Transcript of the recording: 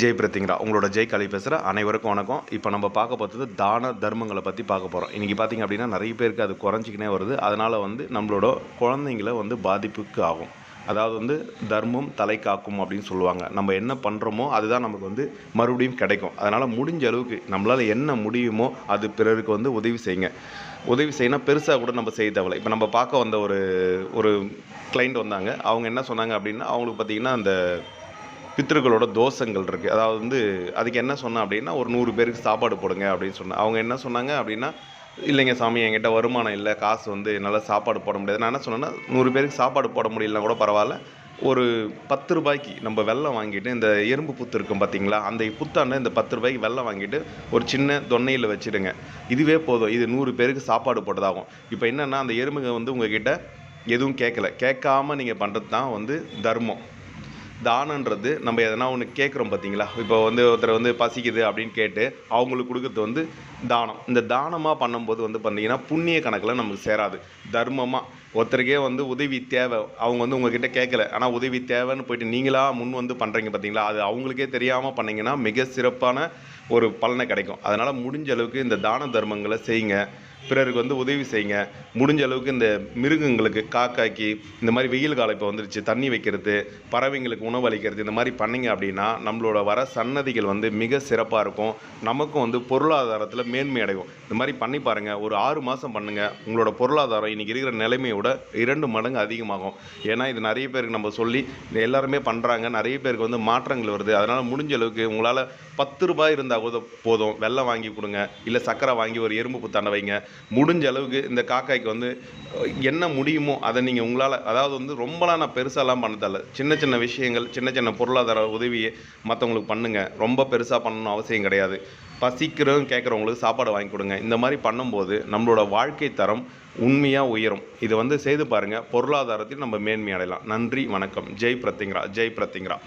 ஜெய் பிரத்திங்கரா உங்களோட ஜெய் கலை பேசுகிற அனைவருக்கும் வணக்கம். இப்போ நம்ம பார்க்க பார்த்தது தான தர்மங்களை பற்றி பார்க்க போகிறோம் இன்றைக்கி பார்த்திங்க அப்படின்னா நிறைய பேருக்கு அது குறைஞ்சிக்கினே வருது. அதனால் வந்து நம்மளோட குழந்தைங்கள வந்து பாதிப்புக்கு ஆகும். அதாவது வந்து தர்மம் தலை காக்கும் அப்படின்னு சொல்லுவாங்க. நம்ம என்ன பண்ணுறோமோ அதுதான் நமக்கு வந்து மறுபடியும் கிடைக்கும். அதனால் முடிஞ்ச அளவுக்கு நம்மளால் என்ன முடியுமோ அது பிறருக்கு வந்து உதவி செய்யுங்க. உதவி செய்யணும் பெருசாக கூட நம்ம செய்ய தேவையில்ல. இப்போ நம்ம பார்க்க வந்த ஒரு ஒரு கிளைண்ட் வந்தாங்க. அவங்க என்ன சொன்னாங்க அப்படின்னா அவங்களுக்கு பார்த்திங்கன்னா அந்த பித்திருக்களோட தோஷங்கள் இருக்குது அதாவது வந்து அதுக்கு என்ன சொன்னேன் அப்படின்னா ஒரு நூறு பேருக்கு சாப்பாடு போடுங்க அப்படின்னு சொன்னேன் அவங்க என்ன சொன்னாங்க அப்படின்னா இல்லைங்க சாமி என்கிட்ட வருமானம் இல்லை. காசு வந்து என்னால் சாப்பாடு போட முடியாது. நான் என்ன சொன்னேன்னா நூறு பேருக்கு சாப்பாடு போட முடியலனா கூட பரவாயில்ல. ஒரு பத்து ரூபாய்க்கு நம்ம வெள்ளம் வாங்கிட்டு இந்த எறும்பு புத்து இருக்கும் பார்த்தீங்களா அந்த புத்தாண்ட இந்த பத்து ரூபாய்க்கு வெள்ளம் வாங்கிட்டு ஒரு சின்ன தொன்னையில் வச்சுடுங்க இதுவே போதும். இது நூறு பேருக்கு சாப்பாடு போட்டதாகும். இப்போ என்னென்னா அந்த எறும்புங்க வந்து உங்ககிட்ட எதுவும் கேட்கல கேட்காம நீங்கள் பண்ணுறது தான் வந்து தர்மம். தானன்றது நம்ம எதனா ஒன்று கேட்குறோம் பார்த்தீங்களா இப்போ வந்து ஒருத்தர் வந்து பசிக்குது அப்படின்னு கேட்டு அவங்களுக்கு கொடுக்குறது வந்து தானம். இந்த தானமாக பண்ணும்போது வந்து பார்த்தீங்கன்னா புண்ணிய கணக்கில் நமக்கு சேராது. தர்மமாக ஒருத்தருக்கே வந்து உதவி தேவை. அவங்க வந்து உங்ககிட்ட கேட்கல ஆனால் உதவி தேவைன்னு போயிட்டு நீங்களாக முன் வந்து பண்ணுறீங்க பார்த்தீங்களா அது அவங்களுக்கே தெரியாமல் பண்ணிங்கன்னா மிக சிறப்பான ஒரு பலனை கிடைக்கும். அதனால் முடிஞ்ச அளவுக்கு இந்த தான தர்மங்களை செய்யுங்க. பிறருக்கு வந்து உதவி செய்யுங்க. முடிஞ்ச அளவுக்கு இந்த மிருகங்களுக்கு காக்காக்கி இந்த மாதிரி வெயில் காலம் இப்போ வந்துருச்சு தண்ணி வைக்கிறது பறவைங்களுக்கு உணவு அளிக்கிறது இந்த மாதிரி பண்ணிங்க அப்படின்னா நம்மளோட வர சன்னதிகள் வந்து மிக சிறப்பாக இருக்கும். நமக்கும் வந்து பொருளாதாரத்தில் மேன்மை அடையும். இந்த மாதிரி பண்ணி பாருங்கள் ஒரு ஆறு மாதம் பண்ணுங்கள் உங்களோட பொருளாதாரம் இன்றைக்கி இருக்கிற நிலைமையோட இரண்டு மடங்கு அதிகமாகும். ஏன்னா இது நிறைய பேருக்கு நம்ம சொல்லி எல்லாருமே பண்ணுறாங்க நிறைய பேருக்கு வந்து மாற்றங்கள் வருது. அதனால் முடிஞ்ச அளவுக்கு உங்களால் பத்து ரூபாய் இருந்தால் கூட போதும். வெள்ளம் வாங்கி கொடுங்க. இல்லை சக்கரை வாங்கி ஒரு எறும்பு புத்தாண்டை வைங்க. முடிஞ்ச அளவுக்கு இந்த காக்காய்க்கு வந்து என்ன முடியுமோ அதை நீங்கள் உங்களால் அதாவது வந்து ரொம்பலாம் நான் பெருசாலாம் பண்ண தேவையில்ல. சின்ன சின்ன விஷயங்கள் சின்ன சின்ன பொருளாதார உதவியை மற்றவங்களுக்கு பண்ணுங்கள் ரொம்ப பெருசாக பண்ணணும் அவசியம் கிடையாது. பசிக்கிறவங்க கேட்குறவங்களுக்கு சாப்பாடு வாங்கி கொடுங்க. இந்த மாதிரி பண்ணும்போது நம்மளோட வாழ்க்கை தரம் உண்மையாக உயரும். இதை வந்து செய்து பாருங்கள் பொருளாதாரத்தில் நம்ம மேன்மை அடையலாம். நன்றி வணக்கம். ஜெய் பிரத்திங்கரா ஜெய் பிரத்திங்கரா